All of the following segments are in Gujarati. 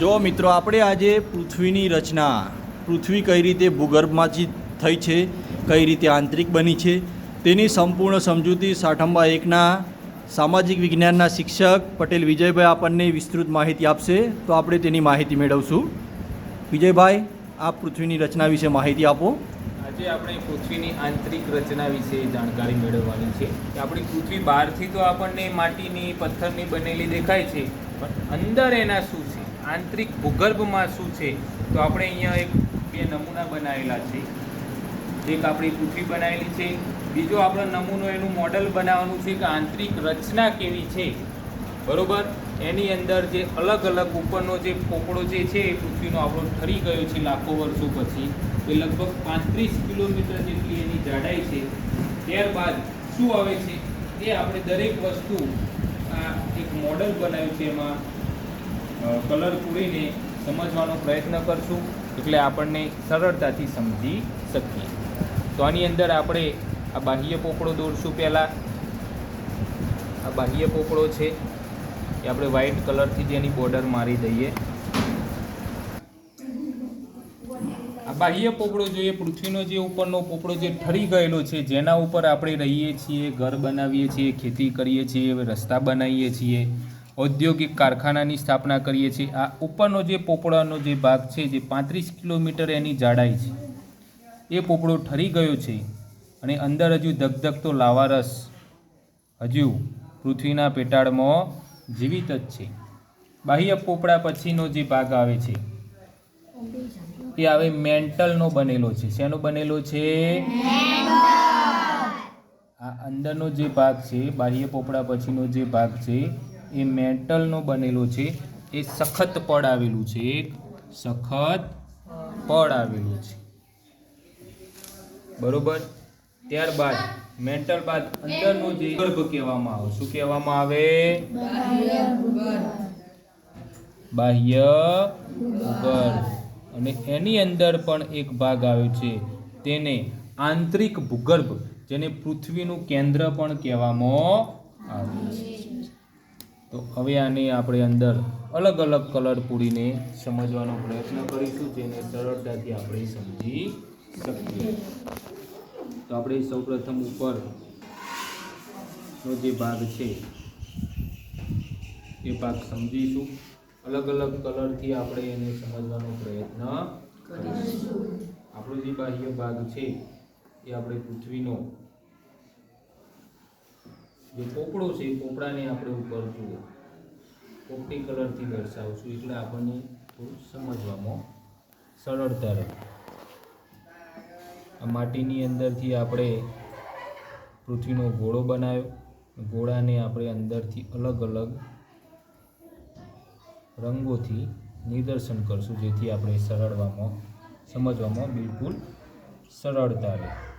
જો મિત્રો, આપણે આજે પૃથ્વીની રચના, પૃથ્વી કઈ રીતે ભૂગર્ભમાંથી થઈ છે, કઈ રીતે આંતરિક બની છે, તેની સંપૂર્ણ સમજૂતી સાઠંબા એકના સામાજિક વિજ્ઞાનના શિક્ષક પટેલ વિજયભાઈ આપણને વિસ્તૃત માહિતી આપશે. તો આપણે તેની માહિતી મેળવશું. વિજયભાઈ આ પૃથ્વીની રચના વિશે માહિતી આપો. આજે આપણે પૃથ્વીની આંતરિક રચના વિશે જાણકારી મેળવવાની છે. કે આપણી પૃથ્વી બહારથી તો આપણને માટીની, પથ્થરની બનેલી દેખાય છે, પણ અંદર એના શું આંતરિક ભૂગર્ભમાં શું છે? તો આપણે અહીંયા એક બે નમૂના બનાવેલા છે. એક આપણી પૃથ્વી બનાવેલી છે. બીજો આપણો નમૂનો એનું મોડલ બનાવવાનું છે કે આંતરિક રચના કેવી છે? બરોબર? એની અંદર જે અલગ અલગ ઉપરનો જે પોપડો જે છે એ પૃથ્વીનો આપણો ઠરી ગયો છે લાખો વર્ષો પછી. એ લગભગ પાંત્રીસ કિલોમીટર જેટલી એની જાડાઈ છે. ત્યારબાદ શું આવે છે? એ આપણે દરેક વસ્તુ આ એક મોડલ બનાવ્યું છે એમાં. કલર પૂરીને સમજવાનો પ્રયત્ન કરશું એટલે આપણને સરળતાથી સમજી શકીએ. તો આની અંદર આપણે આ બાહ્ય પોપડો દોરશું પહેલાં. આ બાહ્ય પોપડો છે એ આપણે વ્હાઈટ કલરથી જેની બોર્ડર મારી દઈએ. આ બાહ્ય પોપડો જોઈએ પૃથ્વીનો જે ઉપરનો પોપડો જે ઠરી ગયેલો છે, જેના ઉપર આપણે રહીએ છીએ, ઘર બનાવીએ છીએ, ખેતી કરીએ છીએ, રસ્તા બનાવીએ છીએ ઔદ્યોગિક કારખાનાની સ્થાપના કરીએ છીએ. આ ઉપરનો જે પોપડાનો જે ભાગ છે, જે પાંત્રીસ કિલોમીટર એની જાડાઈ છે. એ પોપડો ઠરી ગયો છે અને અંદર હજુ ધગધગતો લાવારસ હજુ પૃથ્વીના પેટાળમાં જીવિત જ છે. બાહ્ય પોપડા પછીનો જે ભાગ આવે છે, એ આવે મેન્ટલનો બનેલો છે. શેનો બનેલો છે? આ અંદરનો જે ભાગ છે, બાહ્ય પોપડા પછીનો જે ભાગ છે એ મેન્ટલનો બનેલો છે. એ સખત પડ આવેલું છે. એક સખત પડ આવેલું છે. બરોબર? ત્યારબાદ મેન્ટલ બાદ અંદરનો જે ગર્ભ કહેવામાં આવે, શું કહેવામાં આવે? બાહ્ય ભૂગર્ભ અને એની અંદર પણ એક ભાગ આવે છે. તેને આંતરિક ભૂગર્ભ, જેને પૃથ્વીનું કેન્દ્ર પણ કહેવામાં આવે છે. તો હવે આને આપણે અંદર અલગ અલગ કલર પૂરીને સમજવાનો પ્રયત્ન કરીશું, જેને સરળતાથી આપણે સમજી શકીએ. તો આપણે સૌપ્રથમ ઉપર નો જે ભાગ છે, એ ભાગ સમજીશું. અલગ અલગ કલરથી આપણે એને સમજવાનો પ્રયત્ન કરીશું. આપણો જે બાહ્ય ભાગ છે, એ આપણે પૃથ્વીનો જે પોપડો છે, એ પોપડાને આપણે ઉપર જુઓ. પોપટી કલરથી દર્શાવશું. એટલે આપણને થોડું સમજવામાં સરળતા રહે. આ માટીની અંદરથી આપણે પૃથ્વીનો ઘોડો બનાવ્યો. ઘોડાને આપણે અંદરથી અલગ અલગ રંગોથી નિદર્શન કરશું, જેથી આપણે સરળવામાં સમજવામાં બિલકુલ સરળતા રહે.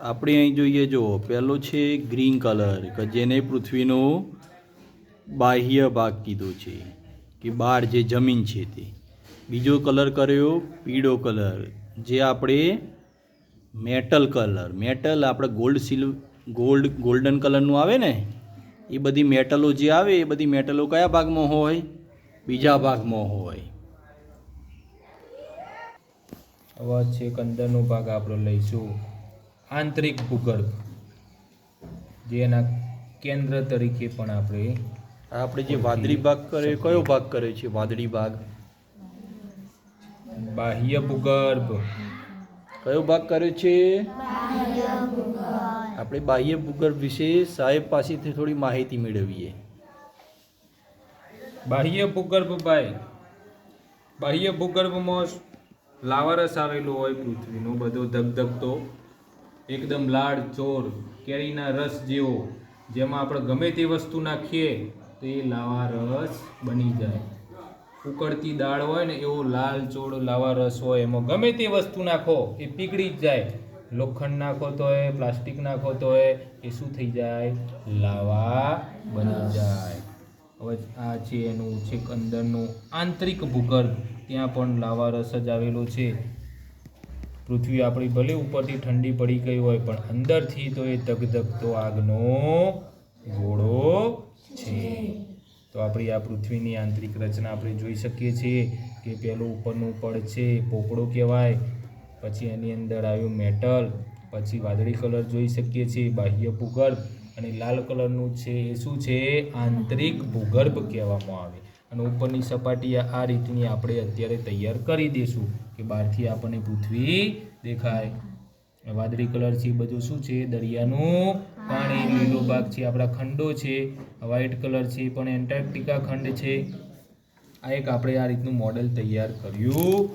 આપણે અહીં જોઈએ જો પહેલો છે ગ્રીન કલર કે જેને પૃથ્વીનો બાહ્ય ભાગ કીધો છે, કે બહાર જે જમીન છે તે. બીજો કલર કર્યો પીળો કલર જે આપણે મેટલ કલર મેટલ આપણે ગોલ્ડ સિલ્વ ગોલ્ડ ગોલ્ડન કલરનું આવે ને, એ બધી મેટલો જે આવે, એ બધી મેટલો કયા ભાગમાં હોય? બીજા ભાગમાં હોય. હવે છે કંદરનો ભાગ આપણે લઈશું. આંતરિક ભૂગર્ભ જે એના કેન્દ્ર તરીકે પણ આપણે આપણે જે વાદળી ભાગ કરે કયો ભાગ કરે છે વાદળી ભાગ? બાહ્ય ભૂગર્ભ. કયો ભાગ કર્યો છે? આપણે બાહ્ય ભૂગર્ભ વિશે સાહેબ પાસેથી થોડી માહિતી મેળવીએ. બાહ્ય ભૂગર્ભ ભાઈ બાહ્ય ભૂગર્ભમાં લાવારસ આવેલો હોય પૃથ્વીનો બધો ધગધગતો એકદમ લાડ, ચોર, કેરીના રસ જેવો. જેમાં આપણે ગમે તે વસ્તુ નાખીએ, તો એ લાવારસ બની જાય. ઉકળતી દાળ હોય ને, એવો લાલ, ચોળ, લાવા રસ હોય, એમાં ગમે તે વસ્તુ નાખો, એ પીગળી જ જાય. લોખંડ નાખો તો એ, પ્લાસ્ટિક નાખો તો એ શું થઈ જાય? લાવા બની જાય. હવે આ છે એનું છેક અંદરનું આંતરિક ભૂગર્ભ. ત્યાં પણ લાવા રસ જ આવેલો છે. પૃથ્વી આપણી ભલે ઉપરથી ઠંડી પડી ગઈ હોય, પણ અંદરથી તો એ ધગધગતો આગનો ગોળો છે. તો આપણી આ પૃથ્વીની આંતરિક રચના આપણે જોઈ શકીએ છીએ કે પેલું ઉપરનું પડ છે પોપડો કહેવાય, પછી એની અંદર આવ્યું મેટલ, પછી વાદળી કલર જોઈ શકીએ છીએ, બાહ્ય ભૂગર્ભ, અને લાલ કલરનું છે એ શું છે? આંતરિક ભૂગર્ભ કહેવામાં આવે. અને ઉપરની સપાટી આ રીતની આપણે અત્યારે તૈયાર કરી દઈશું કે બહારથી આપણને પૃથ્વી દેખાય. વાદળી કલર છે એ બધું શું છે? દરિયાનું પાણી લીલો ભાગ છે આપણા ખંડો છે વ્હાઇટ કલર છે એ પણ એન્ટાર્કટિકા ખંડ છે. આ એક આપણે આ રીતનું મોડેલ તૈયાર કર્યું